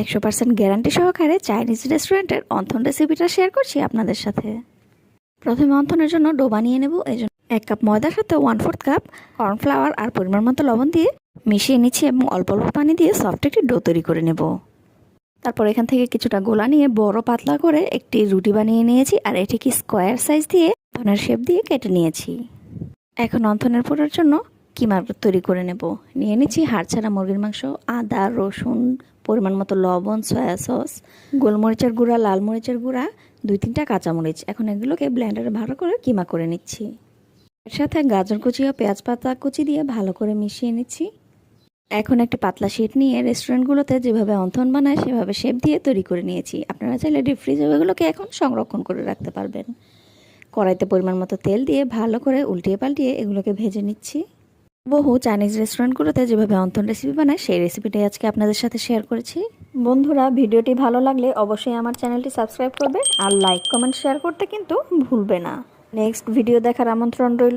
একশো percent guarantee সহকারে Chinese রেস্টুরেন্টের অন্থন রেসিপিটা শেয়ার করছি আপনাদের সাথে। প্রথমে অন্থনের জন্য ডো বানিয়ে নেব, এই জন্য এক কাপ ময়দার সাথে ওয়ান ফোর্থ কাপ কর্নফ্লাওয়ার আর পরিমাণ মতো লবণ দিয়ে মিশিয়ে নিচ্ছি এবং অল্প অল্প পানি দিয়ে সফট একটি ডো তৈরি করে নেব। তারপর এখান থেকে কিছুটা গোলা নিয়ে বড় পাতলা করে একটি রুটি বানিয়ে নিয়েছি আর এটিকে স্কোয়ার সাইজ দিয়ে ধনের শেপ দিয়ে কেটে নিয়েছি। এখন অন্থনের পুরোর জন্য কিমার তৈরি করে নেব? নিয়ে নিচ্ছি হাড় ছাড়া মুরগির মাংস, আদা, রসুন, পরিমাণ মতো লবণ, সয়া সস, গোলমরিচের গুঁড়া, লাল মরিচের গুঁড়া, দুই তিনটা কাঁচামরিচ। এখন এগুলোকে ব্লেন্ডারে ভালো করে কিমা করে নিচ্ছি। এর সাথে গাজর কুচি ও পেঁয়াজ পাতা কুচি দিয়ে ভালো করে মিশিয়ে নিচ্ছি। এখন একটি পাতলা শিট নিয়ে রেস্টুরেন্টগুলোতে যেভাবে অন্থন বানায়, সেভাবে শেপ দিয়ে তৈরি করে নিয়েছি। আপনারা চাইলে ডিপ ফ্রিজে এগুলোকে এখন সংরক্ষণ করে রাখতে পারবেন। কড়াইতে পরিমাণ মতো তেল দিয়ে ভালো করে উল্টিয়ে পাল্টিয়ে এগুলোকে ভেজে নিচ্ছি। বহু চাইনিজ রেস্টুরেন্টগুলোতে যেভাবে অন্তন রেসিপি বানায়, সেই রেসিপিটাই আজকে আপনাদের সাথে শেয়ার করেছি। বন্ধুরা, ভিডিওটি ভালো লাগলে অবশ্যই আমার চ্যানেলটি সাবস্ক্রাইব করবে আর লাইক কমেন্ট শেয়ার করতে কিন্তু ভুলবে না। নেক্সট ভিডিও দেখার আমন্ত্রণ রইল।